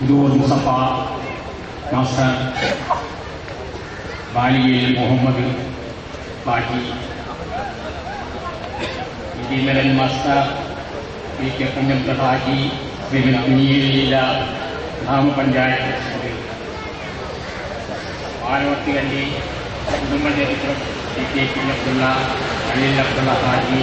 Puthur മുസഫ master ബാലിയിൽ മുഹമ്മദ് ബാക്കി. Vimalan master P K Kunhamba Haji Vimala കുഞ്ഞിയില ഗ്രാമപഞ്ചായത്ത് പ്രസിഡന്റ്. ആലവത്തികല്ലി കുടുംബചരിത്രം പി കെ കുഞ്ഞബ്ദുള്ള അനിൽ അബ്ദുള്ള ഹാജി.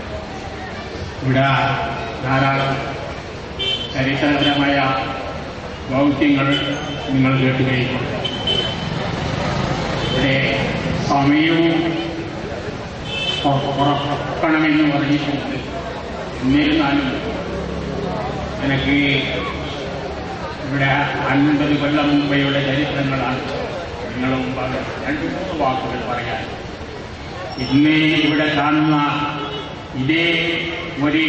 ഇവിടെ ധാരാളം ചരിത്രപരമായ ദൗത്യങ്ങൾ നിങ്ങൾ കേട്ടുകഴിഞ്ഞിട്ടുണ്ട് ഇവിടെ സമയവും ഉറക്കണമെന്ന് പറഞ്ഞിട്ടുണ്ട്. എന്നിരുന്നാലും എനിക്ക് ഇവിടെ അൻപത് കൊല്ലം മുമ്പയുടെ ചരിത്രങ്ങളാണ്. നിങ്ങളും രണ്ട് മൂന്ന് വാക്കുകൾ പറയാൻ. ഇന്ന് ഇവിടെ കാണുന്ന ഇതേ ഒരു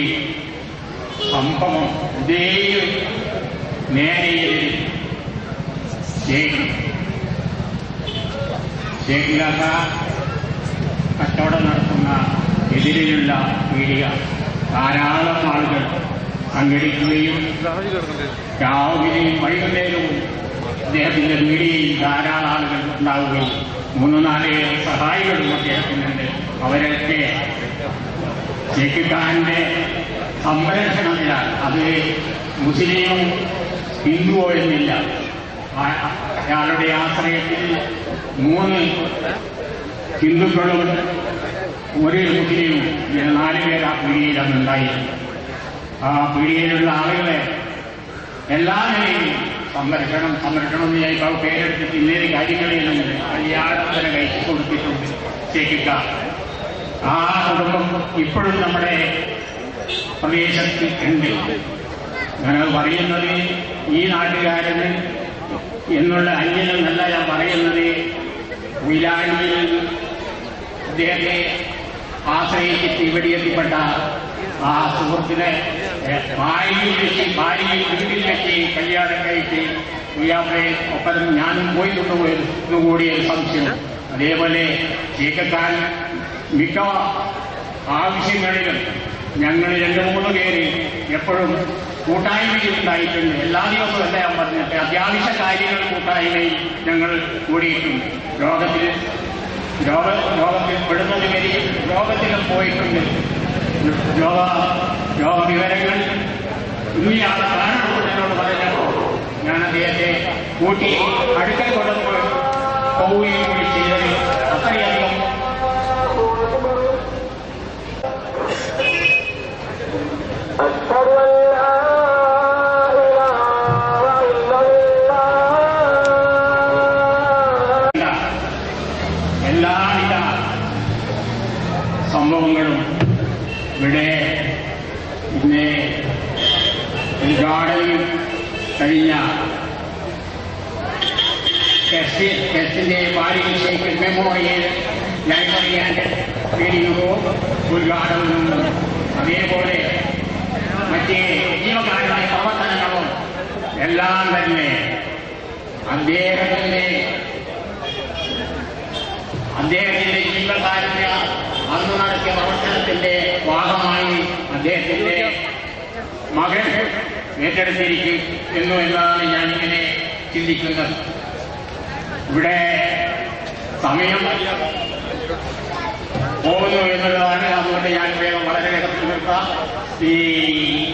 സംഭവം ഇതേ നേരെയിൽ കച്ചവടം നടത്തുന്ന എതിരെയുള്ള പീഡിക ധാരാളം ആളുകൾ സംഘടിക്കുകയും രാവിലെയും വൈകുന്നേരവും അദ്ദേഹത്തിന്റെ മീഡിയയിൽ ധാരാളം ആളുകൾ ഉണ്ടാവുകയും മൂന്ന് നാല് സഹായികളും അദ്ദേഹത്തിനുണ്ട് അവരൊക്കെ ഖാന്റെ സംരക്ഷണത്തിലാണ്. അത് മുസ്ലിമോ ഹിന്ദുവോ എന്നില്ല അയാളുടെ ആശ്രയത്തിൽ മൂന്ന് ഹിന്ദുക്കളും ഒരു മുസ്ലിമും നാല് പേർ ആ പീടികയിൽ അന്നുണ്ടായിരുന്നു ആ പീടികയിലുള്ള ആളുകളെ എല്ലാ നിലയിലും സംരക്ഷണം സംരക്ഷണം എന്ന് ഞാൻ പേരെടുത്തിട്ട് ഇന്നേ കാര്യങ്ങളിൽ നിന്ന് അയാളെ തന്നെ കഴിച്ചു കൊടുത്തിട്ടുണ്ട്. ചേക്കിക്ക ആ കുടുംബം ഇപ്പോഴും നമ്മുടെ പ്രദേശത്ത് ഉണ്ട്. ഞാനത് പറയുന്നത് ഈ നാട്ടുകാരന് എന്നുള്ള അന്യനെന്നല്ല ഞാൻ പറയുന്നത്. വിലാനിയിൽ അദ്ദേഹത്തെ ആശ്രയിച്ചിട്ട് ഇവിടെ എത്തിപ്പെട്ട ആ സുഹൃത്തിനെ ഭാര്യയിൽ വെച്ച് ഭാര്യയിൽ വീട്ടിൽ വെച്ച് കല്യാണം കഴിച്ച് ഉയ്യാപ്പയെ ഒപ്പം ഞാനും പോയിട്ടുണ്ട് എന്നുകൂടി ഒരു സംശയം. അതേപോലെ ചേക്കക്കാൻ മിക്ക ആവശ്യങ്ങളിലും ഞങ്ങൾ രണ്ട് മൂന്ന് പേര് എപ്പോഴും കൂട്ടായ്മയിൽ ഉണ്ടായിട്ടുണ്ട്. എല്ലാ ദിവസവും അല്ല ഞാൻ പറഞ്ഞിട്ട് അത്യാവശ്യ കാര്യങ്ങൾ കൂട്ടായ്മയിൽ ഞങ്ങൾ കൂടിയിട്ടുണ്ട്. രോഗത്തിൽ രോഗ രോഗത്തിൽ പെടുന്നത് വരെ രോഗത്തിലും പോയിട്ടുണ്ട്. രോഗ രോഗവിവരങ്ങൾ ഇനി ആ എന്നോട് പറഞ്ഞപ്പോൾ ഞാൻ അദ്ദേഹത്തെ കൂട്ടി അടുക്കൽ കൊണ്ടുപോയി പോവുകയും കൂടി ചെയ്തത് അത്രയധികം എല്ലാവിധ സംഭവങ്ങളും ഇവിടെ ഇന്ന് ഉദ്ഘാടനം കഴിഞ്ഞ ടെസ്റ്റിന്റെ ടെസ്റ്റിന്റെ Shekhar memorial library and reading ഉദ്ഘാടനവും അതേപോലെ മറ്റ് ജീവകാരമായ പ്രവർത്തനങ്ങളും എല്ലാം തന്നെ അദ്ദേഹത്തിന്റെ അദ്ദേഹത്തിന്റെ ജീവകാരുണ്യ അന്ന് നടത്തിയ പ്രവർത്തനത്തിന്റെ ഭാഗമായി അദ്ദേഹത്തിന്റെ മകൻ ഏറ്റെടുത്തിരിക്കും എന്നു എന്നാണ് ഞാൻ ഇങ്ങനെ ചിന്തിക്കുന്നത്. ഇവിടെ സമയം പോകുന്നു എന്നുള്ളതാണ്. അതുകൊണ്ട് ഞാൻ വേഗം വളരെ വേഗത്തിൽ നിർത്താം ഈ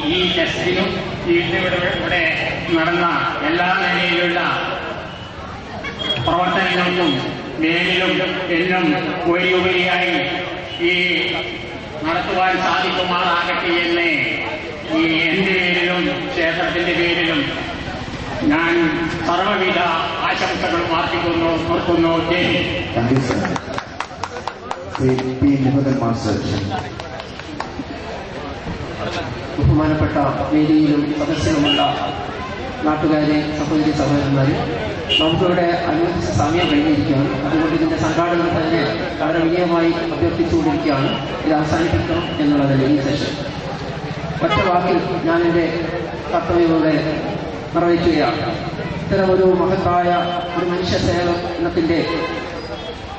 ഈ ടെസ്റ്റിനും ഇവിടെ ഇവിടെ നടന്ന എല്ലാ നിലയിലുള്ള പ്രവർത്തനങ്ങൾക്കും മേലിലും എന്നും ഉപരിയുപരിയായി ഈ നടത്തുവാൻ സാധിക്കുമാറാകട്ടെ എന്നെ ഈ എന്റെ പേരിലും ക്ഷേത്രത്തിന്റെ പേരിലും ഞാൻ സർവവിധ ആശംസകളും അർപ്പിക്കുന്നു നിർത്തുന്നു ബഹുമാനപ്പെട്ട വേദിയിലും സദസ്സിലുമുള്ള നാട്ടുകാരെ സഹോദരി സഹോദരന്മാരെ നമുക്കിവിടെ അനുവദിച്ച സമയം കഴിഞ്ഞിരിക്കുകയാണ്. അതുകൊണ്ട് ഇതിന്റെ സംഘാടകർ തന്നെ വളരെ വിനയമായി അഭ്യർത്ഥിച്ചുകൊണ്ടിരിക്കുകയാണ്. ഇത് അവസാനിപ്പിക്കണം എന്നുള്ളതല്ല ഈ സെഷൻ ഒറ്റ വാക്കിൽ ഞാൻ എന്റെ കർത്തവ്യങ്ങളുടെ നിറവേറ്റുകയാണ്. ഒരു മഹത്തായ ഒരു മനുഷ്യ സേവനത്തിന്റെ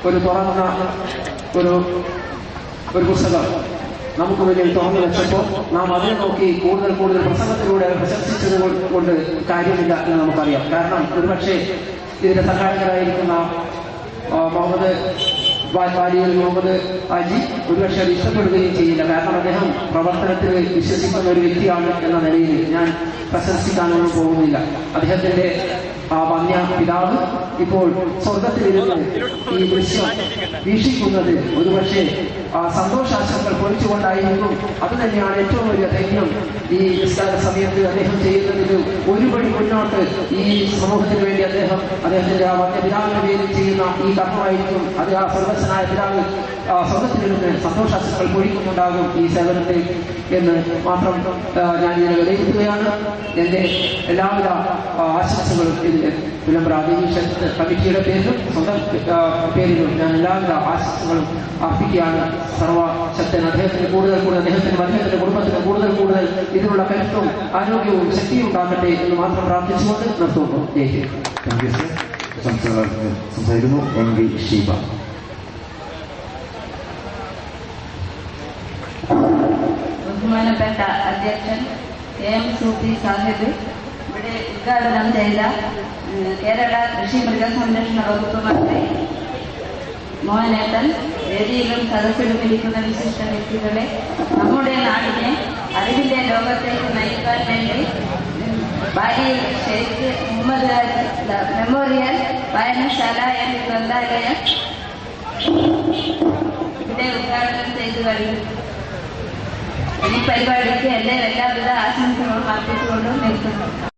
ഒരു തുറന്ന ഒരു ഒരു പുസ്തകം നമുക്ക് മുന്നിൽ തുറന്നു വെച്ചപ്പോൾ നാം അതിനെ നോക്കി കൂടുതൽ കൂടുതൽ പ്രസംഗത്തിലൂടെ പ്രശംസിച്ചത് കൊണ്ട് കാര്യമില്ല എന്ന് നമുക്കറിയാം. കാരണം ഒരുപക്ഷെ ഇതിന്റെ സഹായകരായിരിക്കുന്ന മുഹമ്മദ് ബാലിയിൽ മുഹമ്മദ് അജി ഒരുപക്ഷെ അത് ഇഷ്ടപ്പെടുകയും ചെയ്യില്ല. കാരണം അദ്ദേഹം പ്രവർത്തനത്തിൽ വിശ്വസിക്കുന്ന ഒരു വ്യക്തിയാണ് എന്ന നിലയിൽ ഞാൻ പ്രശംസിക്കാനൊന്നും പോകുന്നില്ല. അദ്ദേഹത്തിന്റെ ആ വന്യ പിതാവ് ഇപ്പോൾ സ്വർഗത്തിലിരുന്ന് ഈ ദൃശ്യം വീക്ഷിക്കുന്നത്. ഒരുപക്ഷെ ആ സന്തോഷാശങ്ങൾ പൊളിച്ചുകൊണ്ടായിരുന്നു അത് തന്നെയാണ് ഏറ്റവും വലിയ ധൈര്യം ഈ നിസ്കാര സമയത്ത് അദ്ദേഹം ചെയ്യുന്നതിന് ഒരുപടി മുന്നോട്ട് ഈ സമൂഹത്തിന് വേണ്ടി അദ്ദേഹം അദ്ദേഹത്തിന്റെ ആ വന്യ പിതാവിന് പേരിൽ ചെയ്യുന്ന ഈ കർമ്മമായിരിക്കും അത് ആ സർവസ്വനായ പിതാവ് ആ സ്വർഗത്തിലിരുന്ന് സന്തോഷാശങ്ങൾ പൊഴിക്കുന്നുണ്ടാകും ഈ സേവനത്തെ എന്ന് മാത്രം ഞാൻ ഇതിനെ വിലയിരുത്തുകയാണ്. എന്റെ എല്ലാവിധ ആശംസകളും ഇതിൽ വിളംബര അധികീഷൻ കമ്മിറ്റിയുടെ പേരിലും സ്വന്തം ആ, പേരിലും ഞാൻ എല്ലാവിധ ആശംസകളും അർപ്പിക്കുകയാണ് സർവശക്തൻ അദ്ദേഹത്തിന് കൂടുതൽ കൂടുതൽ അദ്ദേഹത്തിനും അദ്ദേഹത്തിന്റെ കുടുംബത്തിന് കൂടുതൽ കൂടുതൽ ഇതിനുള്ള കരുത്തും ആരോഗ്യവും ശക്തിയും ഉണ്ടാകട്ടെ എന്ന് മാത്രം പ്രാർത്ഥിച്ചുകൊണ്ട് നിർത്തുന്നു ജയ് ഹിന്ദ് താങ്ക് യു സർ സംസാ- സംസാരിക്കുന്നു എം വി ഷീബ ബഹുമാനപ്പെട്ട അധ്യക്ഷൻ എ എം സൂഫി സാഹിബ് ഇവിടെ ഉദ്ഘാടനം ചെയ്ത കേരള കൃഷി മൃഗസംരക്ഷണ വകുപ്പ് മന്ത്രി മോഹനേട്ടൻ വേദിയിലും സദസ്സിലും ഇരിക്കുന്ന വിശിഷ്ട വ്യക്തികളെ നമ്മുടെ നാടിനെ അറിവിന്റെ ലോകത്തേക്ക് നയിക്കാൻ വേണ്ടി ബാലിയിൽ ഷെയ്ഖ് മുഹമ്മദ് മെമ്മോറിയൽ വായനശാല എന്ന ഗ്രന്ഥാലയം ഇവിടെ ഉദ്ഘാടനം ചെയ്തു കഴിഞ്ഞു. ഈ പരിപാടിക്ക് എന്റെ എല്ലാവിധ ആശംസകളും അർപ്പിച്ചുകൊണ്ടും നിർത്തുന്നു